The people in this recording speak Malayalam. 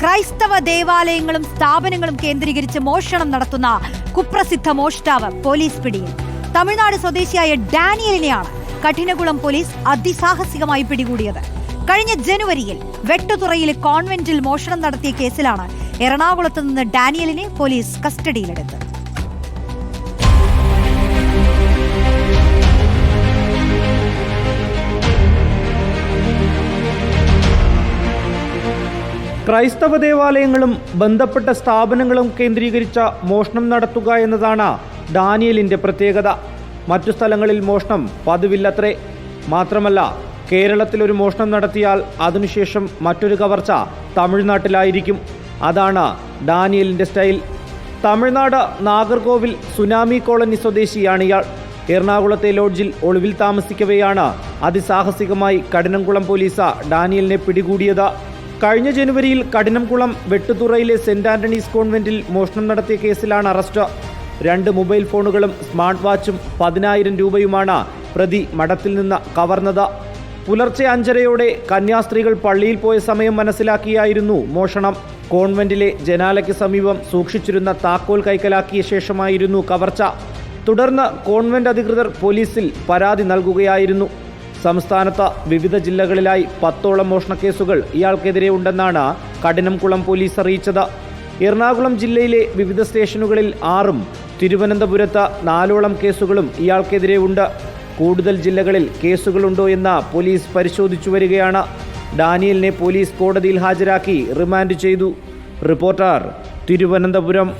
ക്രൈസ്തവ ദേവാലയങ്ങളും സ്ഥാപനങ്ങളും കേന്ദ്രീകരിച്ച് മോഷണം നടത്തുന്ന കുപ്രസിദ്ധ മോഷ്ടാവ് പോലീസ് പിടിയിൽ. തമിഴ്നാട് സ്വദേശിയായ ഡാനിയലിനെയാണ് കഠിനകുളം പോലീസ് അതിസാഹസികമായി പിടികൂടിയത്. കഴിഞ്ഞ ജനുവരിയിൽ വെട്ടുതുറയിലെ കോൺവെന്റിൽ മോഷണം നടത്തിയ കേസിലാണ് എറണാകുളത്ത് നിന്ന് ഡാനിയലിനെ പോലീസ് കസ്റ്റഡിയിലെടുത്തത്. ക്രൈസ്തവ ദേവാലയങ്ങളും ബന്ധപ്പെട്ട സ്ഥാപനങ്ങളും കേന്ദ്രീകരിച്ച മോഷണം നടത്തുക എന്നതാണ് ഡാനിയലിന്റെ പ്രത്യേകത. മറ്റു സ്ഥലങ്ങളിൽ മോഷണം പതിവില്ലത്രേ. മാത്രമല്ല കേരളത്തിൽ ഒരു മോഷണം നടത്തിയാൽ അതിനുശേഷം മറ്റൊരു കവർച്ച തമിഴ്നാട്ടിലായിരിക്കും. അതാണ് ഡാനിയലിന്റെ style. Tamil Nadu Nagercoil tsunami colony സ്വദേശിയാണ് ഇയാൾ. എറണാകുളത്തെ ലോഡ്ജിൽ ഒളിവിൽ താമസിക്കവെയാണ് അതിസാഹസികമായി കഠിനംകുളം പോലീസ് ഡാനിയലിനെ പിടികൂടിയത്. കഴിഞ്ഞ ജനുവരിയിൽ കഠിനംകുളം വെട്ടുതുറയിലെ സെന്റ് ആന്റണീസ് കോൺവെന്റിൽ മോഷണം നടത്തിയ കേസിലാണ് അറസ്റ്റ്. രണ്ട് മൊബൈൽ ഫോണുകളും സ്മാർട്ട് വാച്ചും പതിനായിരം രൂപയുമാണ് പ്രതി മഠത്തിൽ നിന്ന് കവർന്നത്. പുലർച്ചെ അഞ്ചരയോടെ കന്യാസ്ത്രീകൾ പള്ളിയിൽ പോയ സമയം മനസ്സിലാക്കിയായിരുന്നു മോഷണം. കോൺവെന്റിലെ ജനാലയ്ക്ക് സമീപം സൂക്ഷിച്ചിരുന്ന താക്കോൽ കൈക്കലാക്കിയ ശേഷമായിരുന്നു കവർച്ച. തുടർന്ന് കോൺവെന്റ് അധികൃതർ പോലീസിൽ പരാതി നൽകുകയായിരുന്നു. സംസ്ഥാനത്ത് വിവിധ ജില്ലകളിലായി പത്തോളം മോഷണക്കേസുകൾ ഇയാൾക്കെതിരെ ഉണ്ടെന്നാണ് കഠിനംകുളം പോലീസ് അറിയിച്ചത്. എറണാകുളം ജില്ലയിലെ വിവിധ സ്റ്റേഷനുകളിൽ ആറും തിരുവനന്തപുരത്ത് നാലോളം കേസുകളും ഇയാൾക്കെതിരെ ഉണ്ട്. കൂടുതൽ ജില്ലകളിൽ കേസുകളുണ്ടോ എന്ന് പോലീസ് പരിശോധിച്ചു വരികയാണ്. ഡാനിയലിനെ പോലീസ് കോടതിയിൽ ഹാജരാക്കി റിമാൻഡ് ചെയ്തു. റിപ്പോർട്ടർ തിരുവനന്തപുരം.